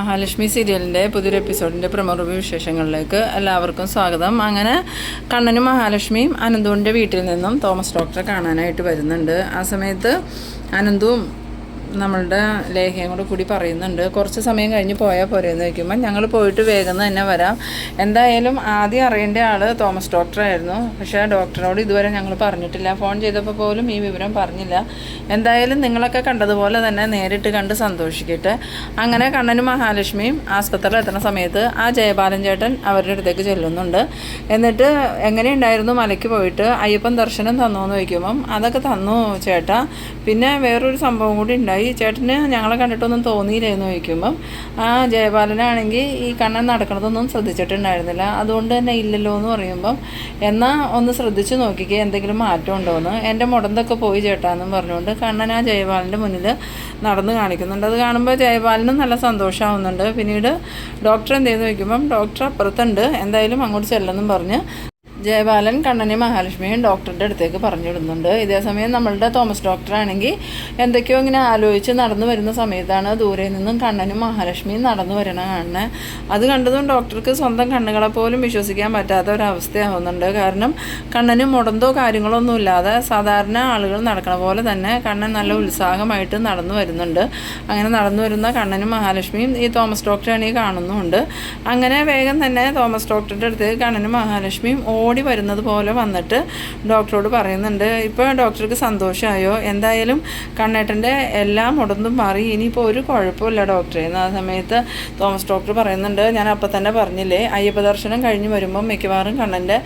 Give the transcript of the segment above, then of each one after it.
മഹാലക്ഷ്മി സീരിയലിന്റെ പുതിയൊരു എപ്പിസോഡിന്റെ പ്രമുഖ വിശേഷങ്ങളിലേക്ക് എല്ലാവർക്കും സ്വാഗതം. അങ്ങനെ കണ്ണനും മഹാലക്ഷ്മിയും അനന്തുവിന്റെ വീട്ടിൽ നിന്നും തോമസ് ഡോക്ടറെ കാണാനായിട്ട് വരുന്നുണ്ട്. ആ സമയത്ത് അനന്തുവും നമ്മളുടെ ലേഖയും കൂടെ കൂടി പറയുന്നുണ്ട് കുറച്ച് സമയം കഴിഞ്ഞ് പോയാൽ പോരെയെന്ന് വയ്ക്കുമ്പോൾ ഞങ്ങൾ പോയിട്ട് വേഗം തന്നെ വരാം. എന്തായാലും ആദ്യം അറിയേണ്ട ആൾ തോമസ് ഡോക്ടറായിരുന്നു പക്ഷേ ഡോക്ടറോട് ഇതുവരെ ഞങ്ങൾ പറഞ്ഞിട്ടില്ല. ഫോൺ ചെയ്തപ്പോൾ പോലും ഈ വിവരം പറഞ്ഞില്ല. എന്തായാലും നിങ്ങളൊക്കെ കണ്ടതുപോലെ തന്നെ നേരിട്ട് കണ്ട് സന്തോഷിക്കട്ടെ. അങ്ങനെ കണ്ണനും മഹാലക്ഷ്മിയും ആസ്പത്രിയിൽ എത്തുന്ന സമയത്ത് ആ ജയബാലൻ ചേട്ടൻ അവരുടെ അടുത്തേക്ക് ചെല്ലുന്നുണ്ട്. എന്നിട്ട് എങ്ങനെയുണ്ടായിരുന്നു മലയ്ക്ക് പോയിട്ട്? അയ്യപ്പൻ ദർശനം തന്നോ? എന്ന് ചോദിക്കുമ്പം അതൊക്കെ തന്നു ചേട്ടാ. പിന്നെ വേറൊരു സംഭവം കൂടി ഉണ്ടായി. ചേട്ടന് ഞങ്ങളെ കണ്ടിട്ടൊന്നും തോന്നിയില്ല എന്ന് ചോദിക്കുമ്പം. ആ ജയപാലനാണെങ്കിൽ ഈ കണ്ണൻ നടക്കണതൊന്നും ശ്രദ്ധിച്ചിട്ടുണ്ടായിരുന്നില്ല. അതുകൊണ്ട് തന്നെ ഇല്ലല്ലോ എന്ന് പറയുമ്പം എന്നാൽ ഒന്ന് ശ്രദ്ധിച്ചു നോക്കിക്കുക എന്തെങ്കിലും മാറ്റം ഉണ്ടോ എന്ന്. എന്റെ മുടന്തൊക്കെ പോയി ചേട്ടാന്നും പറഞ്ഞുകൊണ്ട് കണ്ണൻ ആ ജയപാലന്റെ മുന്നിൽ നടന്ന് കാണിക്കുന്നുണ്ട്. അത് കാണുമ്പോൾ ജയപാലനും നല്ല സന്തോഷമാവുന്നുണ്ട്. പിന്നീട് ഡോക്ടർ എന്ത് ചെയ്തെന്ന് ചോദിക്കുമ്പം ഡോക്ടർ അപ്പുറത്തുണ്ട്. എന്തായാലും അങ്ങോട്ട് ചെല്ലെന്നും പറഞ്ഞ് ജയപാലൻ കണ്ണനെ മഹാലക്ഷ്മിയും ഡോക്ടറുടെ അടുത്തേക്ക് പറഞ്ഞു വിടുന്നുണ്ട് ഇതേസമയം നമ്മളുടെ തോമസ് ഡോക്ടറാണെങ്കിൽ എന്തൊക്കെയോ ഇങ്ങനെ ആലോചിച്ച് നടന്നു വരുന്ന സമയത്താണ് ദൂരെ നിന്നും കണ്ണനും മഹാലക്ഷ്മിയും നടന്നു വരണ കാണുന്നത് അത് കണ്ടതും ഡോക്ടർക്ക് സ്വന്തം കണ്ണുകളെ പോലും വിശ്വസിക്കാൻ പറ്റാത്ത ഒരവസ്ഥയാവുന്നുണ്ട് കാരണം കണ്ണനും മുടന്തോ കാര്യങ്ങളൊന്നും ഇല്ലാതെ സാധാരണ ആളുകൾ നടക്കണ പോലെ തന്നെ കണ്ണൻ നല്ല ഉത്സാഹമായിട്ട് നടന്നു വരുന്നുണ്ട്. അങ്ങനെ നടന്നു വരുന്ന കണ്ണനും മഹാലക്ഷ്മിയും ഈ തോമസ് ഡോക്ടറാണെങ്കിൽ കാണുന്നുമുണ്ട് അങ്ങനെ വേഗം തന്നെ തോമസ് ഡോക്ടറുടെ അടുത്തേക്ക് കണ്ണനും മഹാലക്ഷ്മിയും ഓടി വരുന്നത് പോലെ വന്നിട്ട് ഡോക്ടറോട് പറയുന്നുണ്ട്. ഇപ്പോൾ ഡോക്ടർക്ക് സന്തോഷമായോ? എന്തായാലും കണ്ണേട്ടന്റെ എല്ലാം മുടന്തും മാറി. ഇനിയിപ്പോൾ ഒരു കുഴപ്പമില്ല ഡോക്ടറെ. ആ സമയത്ത് തോമസ് ഡോക്ടർ പറയുന്നുണ്ട് ഞാൻ അപ്പം തന്നെ പറഞ്ഞില്ലേ അയ്യപ്പ ദർശനം കഴിഞ്ഞ് വരുമ്പം മിക്കവാറും കണ്ണന്റെ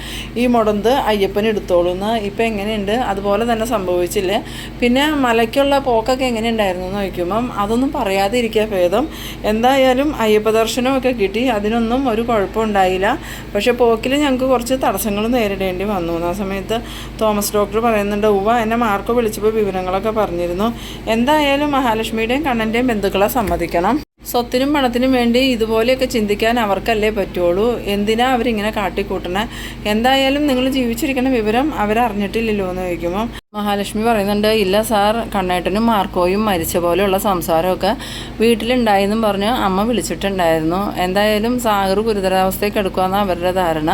ഈ മുടന്ത് അയ്യപ്പൻ എടുത്തോളൂ എന്ന്. ഇപ്പം എങ്ങനെയുണ്ട്? അതുപോലെ തന്നെ സംഭവിച്ചില്ലേ? പിന്നെ മലയ്ക്കുള്ള പോക്കൊക്കെ എങ്ങനെ ഉണ്ടായിരുന്നു എന്ന് ചോദിക്കുമ്പം അതൊന്നും പറയാതെ ഇരിക്കുക ഭേദം. എന്തായാലും അയ്യപ്പ ദർശനമൊക്കെ കിട്ടി. അതിനൊന്നും ഒരു കുഴപ്പമുണ്ടായില്ല. പക്ഷേ പോക്കിൽ ഞങ്ങൾക്ക് കുറച്ച് തടസ്സങ്ങൾ നേരിടേണ്ടി വന്നു. ആ സമയത്ത് തോമസ് ഡോക്ടർ പറയുന്നുണ്ട് ഉവ എന്നെ മാർക്ക് വിളിച്ചപ്പോൾ വിവരങ്ങളൊക്കെ പറഞ്ഞിരുന്നു. എന്തായാലും മഹാലക്ഷ്മിയുടെയും കണ്ണന്റെയും ബന്ധുക്കളെ സമ്മതിക്കണം. സ്വത്തിനും പണത്തിനും വേണ്ടി ഇതുപോലെയൊക്കെ ചിന്തിക്കാൻ അവർക്കല്ലേ പറ്റുള്ളൂ? എന്തിനാ അവരിങ്ങനെ കാട്ടിക്കൂട്ടണേ എന്തായാലും നിങ്ങൾ ജീവിച്ചിരിക്കുന്ന വിവരം അവരറിഞ്ഞിട്ടില്ലല്ലോ എന്ന് ചോദിക്കുമ്പോൾ മഹാലക്ഷ്മി പറയുന്നുണ്ട് ഇല്ല സാർ കണ്ണേട്ടനും മാർക്കോയും മരിച്ച പോലെയുള്ള സംസാരമൊക്കെ വീട്ടിലുണ്ടായെന്നും പറഞ്ഞ് അമ്മ വിളിച്ചിട്ടുണ്ടായിരുന്നു. എന്തായാലും സാഗർ ഗുരുതരാവസ്ഥയ്ക്ക് എടുക്കുമെന്ന് അവരുടെ ധാരണ.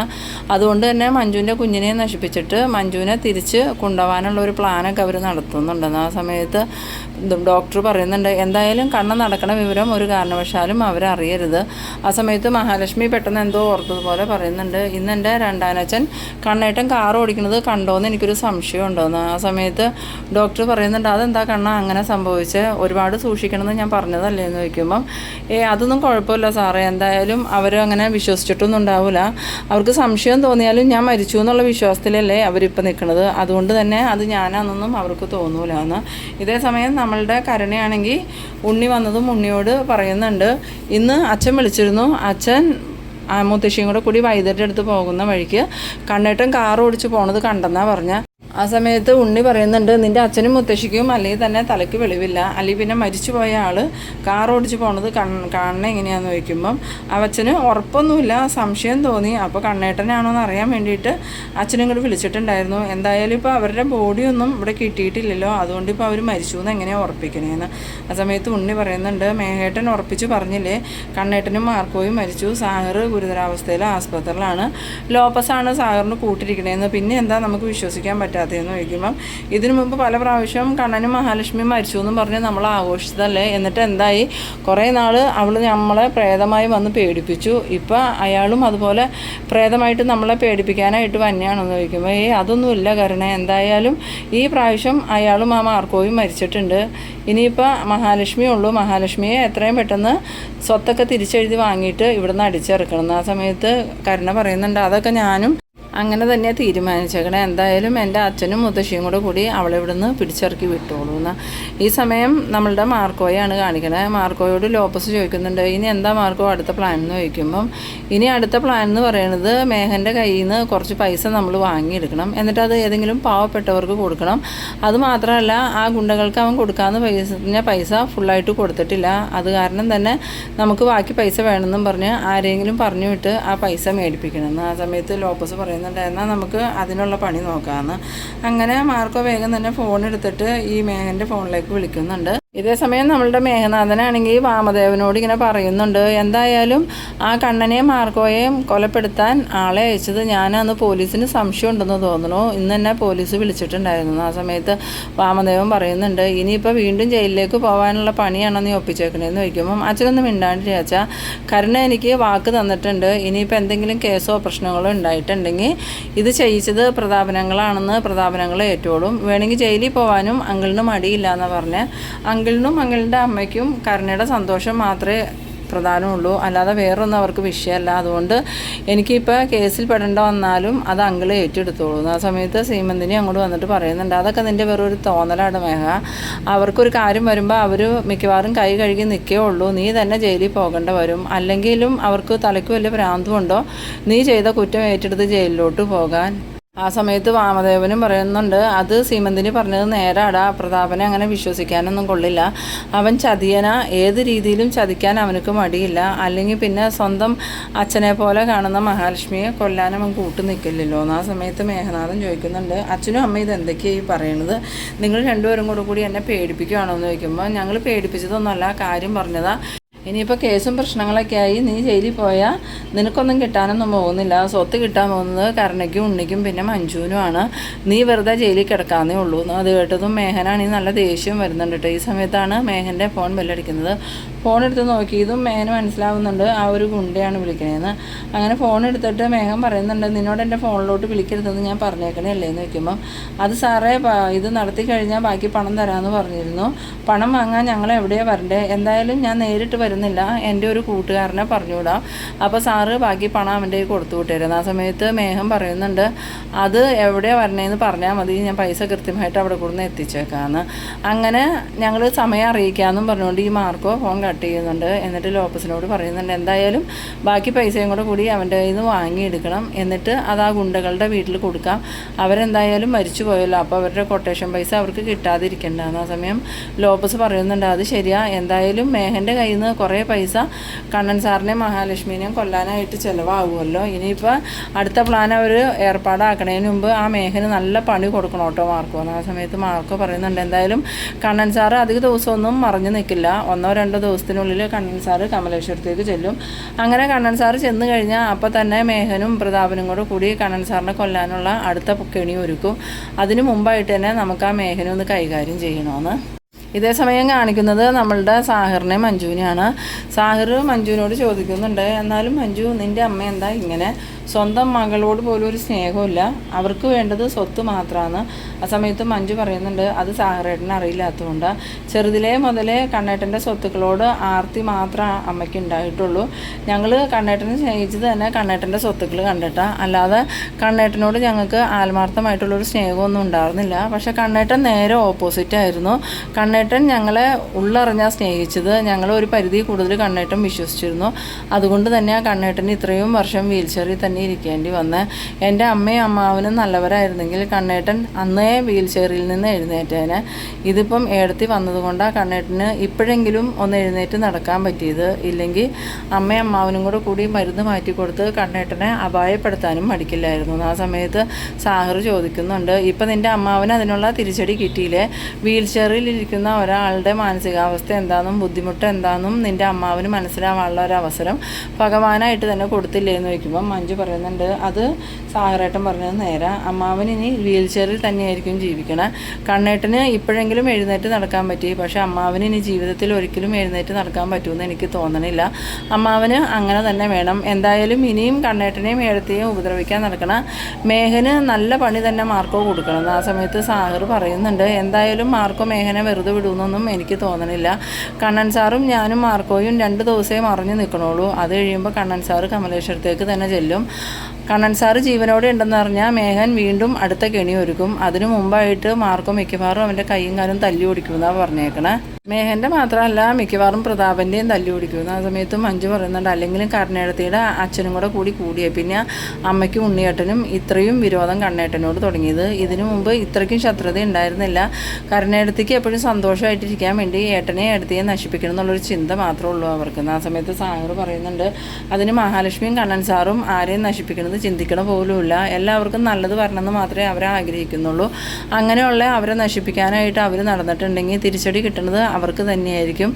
അതുകൊണ്ട് തന്നെ മഞ്ജുവിന്റെ കുഞ്ഞിനെ നശിപ്പിച്ചിട്ട് മഞ്ജുവിനെ തിരിച്ച് കൊണ്ടുപോകാനുള്ള ഒരു പ്ലാനൊക്കെ അവർ നടത്തുന്നുണ്ടെന്ന് ആ സമയത്ത് ഡോക്ടർ പറയുന്നുണ്ട്. എന്തായാലും കണ്ണ് നടക്കണ വിവരം ഒരു കാരണവശാലും അവരറിയരുത്. ആ സമയത്ത് മഹാലക്ഷ്മി പെട്ടെന്ന് എന്തോ ഓർത്തതുപോലെ പറയുന്നുണ്ട് ഇന്ന് എന്റെ രണ്ടാനച്ഛൻ കണ്ണേട്ടൻ കാർ ഓടിക്കുന്നത് കണ്ടോന്ന് എനിക്കൊരു സംശയം ഉണ്ടോയെന്ന് ആ സമയത്ത് ഡോക്ടർ പറയുന്നുണ്ട് അതെന്താ കണ്ണ അങ്ങനെ സംഭവിച്ച് ഒരുപാട് സൂക്ഷിക്കണമെന്ന് ഞാൻ പറഞ്ഞതല്ലേ? എന്ന് ചോദിക്കുമ്പം ഏ അതൊന്നും കുഴപ്പമില്ല സാറേ. എന്തായാലും അവർ അങ്ങനെ വിശ്വസിച്ചിട്ടൊന്നും ഉണ്ടാവില്ല അവർക്ക് സംശയം തോന്നിയാലും ഞാൻ മരിച്ചു എന്നുള്ള വിശ്വാസത്തിലല്ലേ അവരിപ്പോൾ നിൽക്കുന്നത് അതുകൊണ്ട് തന്നെ അത് ഞാനാണെന്നൊന്നും അവർക്ക് തോന്നൂല എന്ന് ഇതേ സമയം നമ്മളുടെ കരുണയാണെങ്കിൽ ഉണ്ണി വന്നതും ഉണ്ണിയോട് പറയുന്നുണ്ട്. ഇന്ന് അച്ഛൻ വിളിച്ചിരുന്നു. അച്ഛൻ മുത്തശ്ശിയും കൂടെ കൂടി വൈദ്യരുടെ അടുത്ത് പോകുന്ന വഴിക്ക് കണ്ണേട്ടൻ കാർ ഓടിച്ച് പോണത് കണ്ടെന്നാ പറഞ്ഞ. ആ സമയത്ത് ഉണ്ണി പറയുന്നുണ്ട് നിന്റെ അച്ഛനും മുത്തശ്ശിക്കും അല്ലെങ്കിൽ തന്നെ തലയ്ക്ക് വെളിവില്ല. അല്ലെങ്കിൽ പിന്നെ മരിച്ചുപോയ ആൾ കാർ ഓടിച്ച് പോണത് കൺ കാണണ എങ്ങനെയാണെന്ന് ചോദിക്കുമ്പം അവച്ചന് ഉറപ്പൊന്നുമില്ല സംശയം തോന്നി. അപ്പോൾ കണ്ണേട്ടനാണോ എന്ന് അറിയാൻ വേണ്ടിയിട്ട് അച്ഛനും കൂടി വിളിച്ചിട്ടുണ്ടായിരുന്നു. എന്തായാലും ഇപ്പോൾ അവരുടെ ബോഡിയൊന്നും ഇവിടെ കിട്ടിയിട്ടില്ലല്ലോ. അതുകൊണ്ട് ഇപ്പോൾ അവർ മരിച്ചു എന്ന് എങ്ങനെയാണ് ഉറപ്പിക്കണേന്ന്. ആ സമയത്ത് ഉണ്ണി പറയുന്നുണ്ട് മേഹേട്ടൻ ഉറപ്പിച്ച് പറഞ്ഞില്ലേ? കണ്ണേട്ടനും മാർക്കോയും മരിച്ചു. സാഹർ ഗുരുതരാവസ്ഥയിൽ ആസ്പത്രിയിലാണ്. ലോപ്പസാണ് സാഹറിന് കൂട്ടിരിക്കണേന്ന്. പിന്നെ എന്താ നമുക്ക് വിശ്വസിക്കാൻ പറ്റാത്തതെന്ന് ചോദിക്കുമ്പം ഇതിനു മുമ്പ് പല പ്രാവശ്യം കണ്ണനും മഹാലക്ഷ്മിയും മരിച്ചു എന്നും പറഞ്ഞ് നമ്മൾ ആഘോഷിച്ചതല്ലേ? എന്നിട്ട് എന്തായി? കുറേ നാൾ അവൾ നമ്മളെ പ്രേതമായി വന്ന് പേടിപ്പിച്ചു. ഇപ്പം അയാളും അതുപോലെ പ്രേതമായിട്ട് നമ്മളെ പേടിപ്പിക്കാനായിട്ട് വന്നെയാണെന്ന് ചോദിക്കുമ്പോൾ ഏ അതൊന്നുമില്ല കരുണ. എന്തായാലും ഈ പ്രാവശ്യം അയാളും ആ മാർക്കോയും മരിച്ചിട്ടുണ്ട്. ഇനിയിപ്പോൾ മഹാലക്ഷ്മിയേ ഉള്ളൂ. മഹാലക്ഷ്മിയെ എത്രയും പെട്ടെന്ന് സ്വത്തൊക്കെ തിരിച്ചെഴുതി വാങ്ങിയിട്ട് ഇവിടുന്ന് അടിച്ചിറക്കണം. ആ സമയത്ത് കരുണ പറയുന്നുണ്ട് അതൊക്കെ ഞാനും അങ്ങനെ തന്നെ തീരുമാനിച്ചേക്കണേ. എന്തായാലും എന്റെ അച്ഛനും മുത്തശ്ശിയും കൂടെ കൂടി അവളെ ഇവിടുന്ന് പിടിച്ചിറക്കി വിട്ടോളൂ എന്നാൽ ഈ സമയം നമ്മളുടെ മാർക്കോയാണ് കാണിക്കണേ. മാർക്കോയോട് ലോപ്പസ് ചോദിക്കുന്നുണ്ട്. ഇനി എന്താ മാർക്കോ അടുത്ത പ്ലാൻ എന്ന് ചോദിക്കുമ്പം ഇനി അടുത്ത പ്ലാൻ എന്ന് പറയുന്നത് മേഹന്റെ കയ്യിൽ നിന്ന് കുറച്ച് പൈസ നമ്മൾ വാങ്ങിയെടുക്കണം. എന്നിട്ട് അത് ഏതെങ്കിലും പാവപ്പെട്ടവർക്ക് കൊടുക്കണം. അതുമാത്രമല്ല ആ ഗുണ്ടകൾക്ക് അവൻ കൊടുക്കാമെന്ന് പൈസ പൈസ ഫുള്ളായിട്ട് കൊടുത്തിട്ടില്ല. അത് കാരണം തന്നെ നമുക്ക് ബാക്കി പൈസ വേണമെന്നും പറഞ്ഞ് ആരെങ്കിലും പറഞ്ഞു വിട്ട് ആ പൈസ മേടിപ്പിക്കണം. ആ സമയത്ത് ലോപ്പസ് പറയുന്നുണ്ട് എന്നാൽ നമുക്ക് അതിനുള്ള പണി നോക്കാമെന്ന് അങ്ങനെ മാർക്കോ വേഗം തന്നെ ഫോൺ എടുത്തിട്ട് ഈ മേഘന്റെ ഫോണിലേക്ക് വിളിക്കുന്നുണ്ട്. ഇതേ സമയം നമ്മളുടെ മേഘനാഥനാണെങ്കിൽ വാമദേവനോട് ഇങ്ങനെ പറയുന്നുണ്ട് എന്തായാലും ആ കണ്ണനെയും മാർക്കോയെയും കൊലപ്പെടുത്താൻ ആളെ അയച്ചത് ഞാനന്ന് പോലീസിന് സംശയം ഉണ്ടെന്ന് തോന്നുന്നു. ഇന്ന് തന്നെ പോലീസ് വിളിച്ചിട്ടുണ്ടായിരുന്നു. ആ സമയത്ത് വാമദേവൻ പറയുന്നുണ്ട് ഇനിയിപ്പോൾ വീണ്ടും ജയിലിലേക്ക് പോകാനുള്ള പണിയാണോ നീ ഒപ്പിച്ചേക്കണേന്ന് ചോദിക്കുമ്പം അച്ഛനൊന്നും മിണ്ടാണ്ടിരി അച്ഛാ. കരുണ എനിക്ക് വാക്ക് തന്നിട്ടുണ്ട്. ഇനിയിപ്പോൾ എന്തെങ്കിലും കേസോ പ്രശ്നങ്ങളോ ഉണ്ടായിട്ടുണ്ടെങ്കിൽ ഇത് ചെയ്യിച്ചത് പ്രതാപനങ്ങളാണെന്ന് പ്രതാപനങ്ങൾ ഏറ്റോളും വേണമെങ്കിൽ ജയിലിൽ പോകാനും അങ്കിളിന് മടിയില്ല എന്ന് പറഞ്ഞ് അങ്കിളിനും അങ്കിളിന്റെ അമ്മയ്ക്കും കരുണയുടെ സന്തോഷം മാത്രമേ പ്രധാനമുള്ളൂ. അല്ലാതെ വേറൊന്നും അവർക്ക് വിഷയമല്ല. അതുകൊണ്ട് എനിക്കിപ്പോൾ കേസിൽ പെടേണ്ട വന്നാലും അത് അങ്കിൾ ഏറ്റെടുത്തോളൂ. ആ സമയത്ത് സീമന്തിനി അങ്ങോട്ട് വന്നിട്ട് പറയുന്നുണ്ട് അതൊക്കെ നിന്റെ വെറൊരു തോന്നലാണ് മേഘ. അവർക്കൊരു കാര്യം വരുമ്പോൾ അവർ മിക്കവാറും കൈ കഴുകി നിൽക്കേ ഉള്ളൂ. നീ തന്നെ ജയിലിൽ പോകേണ്ട വരും. അല്ലെങ്കിലും അവർക്ക് തലയ്ക്ക് വലിയ ഭ്രാന്തുമുണ്ടോ നീ ചെയ്ത കുറ്റം ഏറ്റെടുത്ത് ജയിലിലോട്ട് പോകാൻ. ആ സമയത്ത് വാമദേവനും പറയുന്നുണ്ട് അത് സീമന്തിന് പറഞ്ഞത് നേരാടാ പ്രതാപനെ അങ്ങനെ വിശ്വസിക്കാനൊന്നും കൊള്ളില്ല. അവൻ ചതിയന ഏത് രീതിയിലും ചതിക്കാൻ അവനക്ക് മടിയില്ല. അല്ലെങ്കിൽ പിന്നെ സ്വന്തം അച്ഛനെ പോലെ കാണുന്ന മഹാലക്ഷ്മിയെ കൊല്ലാൻ അവൻ കൂട്ടു നിൽക്കില്ലല്ലോ. ആ സമയത്ത് മേഘനാഥൻ ചോദിക്കുന്നുണ്ട് അച്ഛനും അമ്മ ഇത് എന്തൊക്കെയാണ് ഈ പറയണത്? നിങ്ങൾ രണ്ടുപേരും കൂടെ കൂടി എന്നെ പേടിപ്പിക്കുകയാണോ എന്ന് ചോദിക്കുമ്പോൾ ഞങ്ങൾ പേടിപ്പിച്ചതൊന്നുമല്ല കാര്യം പറഞ്ഞതാ. ഇനിയിപ്പോൾ കേസും പ്രശ്നങ്ങളൊക്കെ ആയി. നീ ജയിലിൽ പോയാൽ നിനക്കൊന്നും കിട്ടാനൊന്നും പോകുന്നില്ല. സ്വത്ത് കിട്ടാൻ പോകുന്നത് കരുണയ്ക്കും ഉണ്ണിക്കും പിന്നെ മഞ്ജുവിനുമാണ്. നീ വെറുതെ ജയിലിൽ കിടക്കാന്നേ ഉള്ളൂ. അത് കേട്ടതും മേഹനാണെങ്കിൽ നല്ല ദേഷ്യം വരുന്നുണ്ട് കേട്ടോ. ഈ സമയത്താണ് മേഹന്റെ ഫോൺ ബെല്ലടിക്കുന്നത് ഫോൺ എടുത്ത് നോക്കി. ഇതും മേഹന് മനസ്സിലാവുന്നുണ്ട്. ആ ഒരു ഗുണ്ടയാണ് വിളിക്കണേന്ന്. അങ്ങനെ ഫോൺ എടുത്തിട്ട് മേഘം പറയുന്നുണ്ട് നിന്നോട് എന്റെ ഫോണിലോട്ട് വിളിക്കരുതെന്ന് ഞാൻ പറഞ്ഞേക്കണേ അല്ലേ എന്ന് വെക്കുമ്പം അത് സാറേ ഇത് നടത്തി കഴിഞ്ഞാൽ ബാക്കി പണം തരാമെന്ന് പറഞ്ഞിരുന്നു. പണം വാങ്ങാൻ ഞങ്ങൾ എവിടെയാണ് വരണ്ടേ? എന്തായാലും ഞാൻ നേരിട്ട് വരുന്നില്ല. എന്റെ ഒരു കൂട്ടുകാരനെ പറഞ്ഞുവിടാം. അപ്പോൾ സാറ് ബാക്കി പണം അവന്റെ കൊടുത്തു വിട്ടിരുന്നു. ആ സമയത്ത് മേഘം പറയുന്നുണ്ട് അത് എവിടെയാണ് വരണേന്ന് പറഞ്ഞാൽ മതി. ഞാൻ പൈസ കൃത്യമായിട്ട് അവിടെ കൂടുന്ന എത്തിച്ചേക്കാമെന്ന് അങ്ങനെ ഞങ്ങൾ സമയം അറിയിക്കാമെന്നും പറഞ്ഞുകൊണ്ട് ഈ മാർക്കോ ഫോൺ കട്ട് ചെയ്യുന്നുണ്ട്. എന്നിട്ട് ലോപ്പസിനോട് പറയുന്നുണ്ട് എന്തായാലും ബാക്കി പൈസയും കൂടെ കൂടി അവന്റെ കയ്യിൽ നിന്ന് വാങ്ങിയെടുക്കണം. എന്നിട്ട് അത് ആ ഗുണ്ടകളുടെ വീട്ടിൽ കൊടുക്കാം. അവരെന്തായാലും മരിച്ചു പോയല്ലോ. അപ്പോൾ അവരുടെ കൊട്ടേഷൻ പൈസ അവർക്ക് കിട്ടാതിരിക്കേണ്ട ആ സമയം ലോപ്പസ് പറയുന്നുണ്ട്. അത് ശരിയാ. എന്തായാലും മേഹന്റെ കയ്യിൽ നിന്ന് കുറേ പൈസ കണ്ണൻ സാറിനെയും മഹാലക്ഷ്മിനെയും കൊല്ലാനായിട്ട് ചിലവാകുമല്ലോ. ഇനിയിപ്പോൾ അടുത്ത പ്ലാൻ അവർ ഏർപ്പാടാക്കണതിന് മുമ്പ് ആ മേഹന് നല്ല പണി കൊടുക്കണം കേട്ടോ മാർക്കോ. ആ സമയത്ത് മാർക്കോ പറയുന്നുണ്ട് എന്തായാലും കണ്ണൻ സാറ് അധിക ദിവസമൊന്നും മറിഞ്ഞു നിൽക്കില്ല ഒന്നോ രണ്ടോ ദിവസത്തിനുള്ളിൽ കണ്ണൻ സാറ് കമലേശ്വരത്തേക്ക് ചെല്ലും. അങ്ങനെ കണ്ണൻ സാറ് ചെന്ന് കഴിഞ്ഞാൽ അപ്പോൾ തന്നെ മേഹനും പ്രതാപനും കൂടെ കൂടി കണ്ണൻ സാറിനെ കൊല്ലാനുള്ള അടുത്ത കെണി ഒരുക്കും അതിനു മുമ്പായിട്ട് തന്നെ നമുക്ക് ആ മേഹനെ ഒന്ന് കൈകാര്യം ചെയ്യണമെന്ന് ഇതേ സമയം കാണിക്കുന്നത് നമ്മളുടെ സാഹിറിനെ മഞ്ജുവിനെയാണ്. സാഹിർ മഞ്ജുവിനോട് ചോദിക്കുന്നുണ്ട് എന്നാലും മഞ്ജു നിന്റെ അമ്മ എന്താ ഇങ്ങനെ സ്വന്തം മകളോട് പോലും ഒരു സ്നേഹമില്ല അവർക്ക് വേണ്ടത് സ്വത്ത് മാത്രമാണ് ആ സമയത്ത് മഞ്ജു പറയുന്നുണ്ട് അത് സാഹറേട്ടനെ അറിയില്ലാത്തതുകൊണ്ട്. ചെറുതിലേ മുതലേ കണ്ണേട്ടന്റെ സ്വത്തുക്കളോട് ആർത്തി മാത്രം അമ്മയ്ക്ക് ഉണ്ടായിട്ടുള്ളൂ. ഞങ്ങൾ കണ്ണേട്ടനെ സ്നേഹിച്ചത് തന്നെ കണ്ണേട്ടന്റെ സ്വത്തുക്കൾ കണ്ടിട്ടാണ് അല്ലാതെ കണ്ണേട്ടനോട് ഞങ്ങൾക്ക് ആത്മാർത്ഥമായിട്ടുള്ളൊരു സ്നേഹമൊന്നും ഉണ്ടായിരുന്നില്ല. പക്ഷേ കണ്ണേട്ടൻ നേരെ ഓപ്പോസിറ്റ് ആയിരുന്നു. കണ്ണേട്ടൻ ഞങ്ങളെ ഉള്ളറിഞ്ഞാൽ സ്നേഹിച്ചത്. ഞങ്ങൾ ഒരു പരിധി കൂടുതൽ കണ്ണേട്ടൻ വിശ്വസിച്ചിരുന്നു. അതുകൊണ്ട് തന്നെ ആ കണ്ണേട്ടന് ഇത്രയും വർഷം വീൽ ചെയറിൽ തന്നെ ഇരിക്കേണ്ടി വന്ന്. എന്റെ അമ്മയും അമ്മാവനും നല്ലവരായിരുന്നെങ്കിൽ കണ്ണേട്ടൻ അന്നേ വീൽ ചെയറിൽ നിന്ന് എഴുന്നേറ്റേനെ. ഇതിപ്പം ഏടത്തി വന്നതുകൊണ്ട് ആ കണ്ണേട്ടന് ഇപ്പോഴെങ്കിലും ഒന്ന് എഴുന്നേറ്റ് നടക്കാൻ പറ്റിയത്. ഇല്ലെങ്കിൽ അമ്മയും അമ്മാവനും കൂടെ കൂടി മരുന്ന് മാറ്റി കൊടുത്ത് കണ്ണേട്ടനെ അപായപ്പെടുത്താനും മടിക്കില്ലായിരുന്നു. ആ സമയത്ത് സാഹർ ചോദിക്കുന്നുണ്ട് ഇപ്പം നിന്റെ അമ്മാവന് അതിനുള്ള തിരിച്ചടി കിട്ടിയില്ലേ? വീൽ ചെയറിൽ ഇരിക്കുന്ന ഒരാളുടെ മാനസികാവസ്ഥ എന്താണെന്നും ബുദ്ധിമുട്ട് എന്താണെന്നും നിന്റെ അമ്മാവിന് മനസ്സിലാവാനുള്ള ഒരു അവസരം ഭഗവാനായിട്ട് തന്നെ കൊടുത്തില്ലേ എന്ന് ചോദിക്കുമ്പോൾ മഞ്ജു പറയുന്നുണ്ട് അത് സാഹറേട്ടൻ പറഞ്ഞത് നേരെ. അമ്മാവിന് ഇനി വീൽ ചെയറിൽ തന്നെയായിരിക്കും ജീവിക്കണം. കണ്ണേട്ടന് ഇപ്പോഴെങ്കിലും എഴുന്നേറ്റ് നടക്കാൻ പറ്റി. പക്ഷേ അമ്മാവന് ഇനി ജീവിതത്തിൽ ഒരിക്കലും എഴുന്നേറ്റ് നടക്കാൻ പറ്റുമെന്ന് എനിക്ക് തോന്നണില്ല. അമ്മാവന് അങ്ങനെ തന്നെ വേണം. എന്തായാലും ഇനിയും കണ്ണേട്ടനെയും എഴുത്തെയും ഉപദ്രവിക്കാൻ നടക്കണം. മേഘന് നല്ല പണി തന്നെ മാർക്കോ കൊടുക്കണം. ആ സമയത്ത് സാഹർ പറയുന്നുണ്ട് എന്തായാലും മാർക്കോ മേഘനെ വെറുതെ വിടുമെന്നൊന്നും എനിക്ക് തോന്നണില്ല. കണ്ണൻ സാറും ഞാനും മാർക്കോയും രണ്ട് ദിവസമേ മറിഞ്ഞു നിൽക്കണുള്ളൂ. അത് കഴിയുമ്പോൾ കണ്ണൻ സാറ് കമലേശ്വരത്തേക്ക് തന്നെ ചെല്ലും. കണ്ണൻ സാറ് ജീവനോടെ ഉണ്ടെന്ന് അറിഞ്ഞാൽ മേഘൻ വീണ്ടും അടുത്ത കെണി ഒരുക്കും. അതിനു മുമ്പായിട്ട് മാർക്കോ മിക്കവാറും അവന്റെ കൈയും കാലും തല്ലി ഓടിക്കുമെന്നാണ് പറഞ്ഞേക്കണേ. മേഘന്റെ മാത്രമല്ല മിക്കവാറും പ്രതാപന്റെയും തല്ലി ഓടിക്കുമെന്ന്. ആ സമയത്ത് മഞ്ജു പറയുന്നുണ്ട് അല്ലെങ്കിലും കർണേടത്തിയുടെ അച്ഛനും കൂടെ കൂടി കൂടിയേ. പിന്നെ അമ്മയ്ക്കും ഉണ്ണിയേട്ടനും ഇത്രയും വിരോധം കണ്ണേട്ടനോട് തുടങ്ങിയത്. ഇതിനു മുമ്പ് ഇത്രയ്ക്കും ശത്രുത ഉണ്ടായിരുന്നില്ല. കരുണേടത്തിക്ക് എപ്പോഴും സന്തോഷം സന്തോഷമായിട്ടിരിക്കാൻ വേണ്ടി ഏട്ടനെ ഏട്ടത്തെയും നശിപ്പിക്കണം എന്നുള്ളൊരു ചിന്ത മാത്രമേ ഉള്ളൂ അവർക്ക്. ആ സമയത്ത് സാഗർ പറയുന്നുണ്ട് അതിന് മഹാലക്ഷ്മിയും കണ്ണൻ സാറും ആരെയും നശിപ്പിക്കണത് ചിന്തിക്കണ പോലുമില്ല. എല്ലാവർക്കും നല്ലത് വരണമെന്ന് മാത്രമേ അവർ ആഗ്രഹിക്കുന്നുള്ളൂ. അങ്ങനെയുള്ള അവരെ നശിപ്പിക്കാനായിട്ട് അവർ നടന്നിട്ടുണ്ടെങ്കിൽ തിരിച്ചടി കിട്ടുന്നത് അവർക്ക് തന്നെയായിരിക്കും.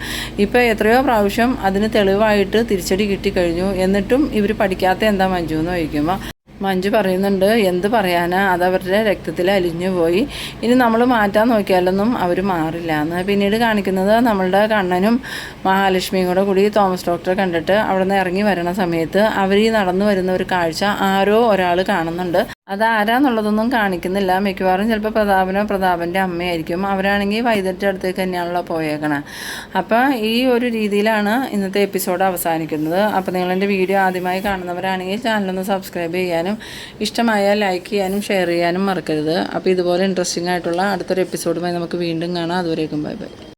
ഇപ്പോൾ എത്രയോ പ്രാവശ്യം അതിന് തെളിവായിട്ട് തിരിച്ചടി കിട്ടിക്കഴിഞ്ഞു. എന്നിട്ടും ഇവർ പഠിക്കാത്ത എന്താ മഞ്ജു എന്ന് ചോദിക്കുമ്പോൾ മഞ്ജു പറയുന്നുണ്ട് എന്ത് പറയാനാ? അത് അവരുടെ രക്തത്തിൽ അലിഞ്ഞു പോയി. ഇനി നമ്മൾ മാറ്റാൻ നോക്കിയാലൊന്നും അവർ മാറില്ല. എന്ന് പിന്നീട് കാണിക്കുന്നത് നമ്മളുടെ കണ്ണനും മഹാലക്ഷ്മിയും കൂടെ കൂടി തോമസ് ഡോക്ടറെ കണ്ടിട്ട് അവിടെ നിന്ന് ഇറങ്ങി വരണ സമയത്ത് അവർ ഈ നടന്നു വരുന്ന ഒരു കാഴ്ച ആരോ ഒരാൾ കാണുന്നുണ്ട്. അത് ആരാന്നുള്ളതൊന്നും കാണിക്കുന്നില്ല. മിക്കവാറും ചിലപ്പോൾ പ്രതാപനോ പ്രതാപന്റെ അമ്മയായിരിക്കും. അവരാണെങ്കിൽ വൈദ്യുടെ അടുത്തേക്ക് തന്നെയാണല്ലോ പോയേക്കണേ. അപ്പോൾ ഈ ഒരു രീതിയിലാണ് ഇന്നത്തെ എപ്പിസോഡ് അവസാനിക്കുന്നത്. അപ്പോൾ നിങ്ങളെന്റെ വീഡിയോ ആദ്യമായി കാണുന്നവരാണെങ്കിൽ ചാനലൊന്ന് സബ്സ്ക്രൈബ് ചെയ്യാനും ഇഷ്ടമായാൽ ലൈക്ക് ചെയ്യാനും ഷെയർ ചെയ്യാനും മറക്കരുത്. അപ്പോൾ ഇതുപോലെ ഇൻട്രസ്റ്റിംഗ് ആയിട്ടുള്ള അടുത്തൊരു എപ്പിസോഡുമായി നമുക്ക് വീണ്ടും കാണാം. അതുവരേക്കും ബൈ ബൈ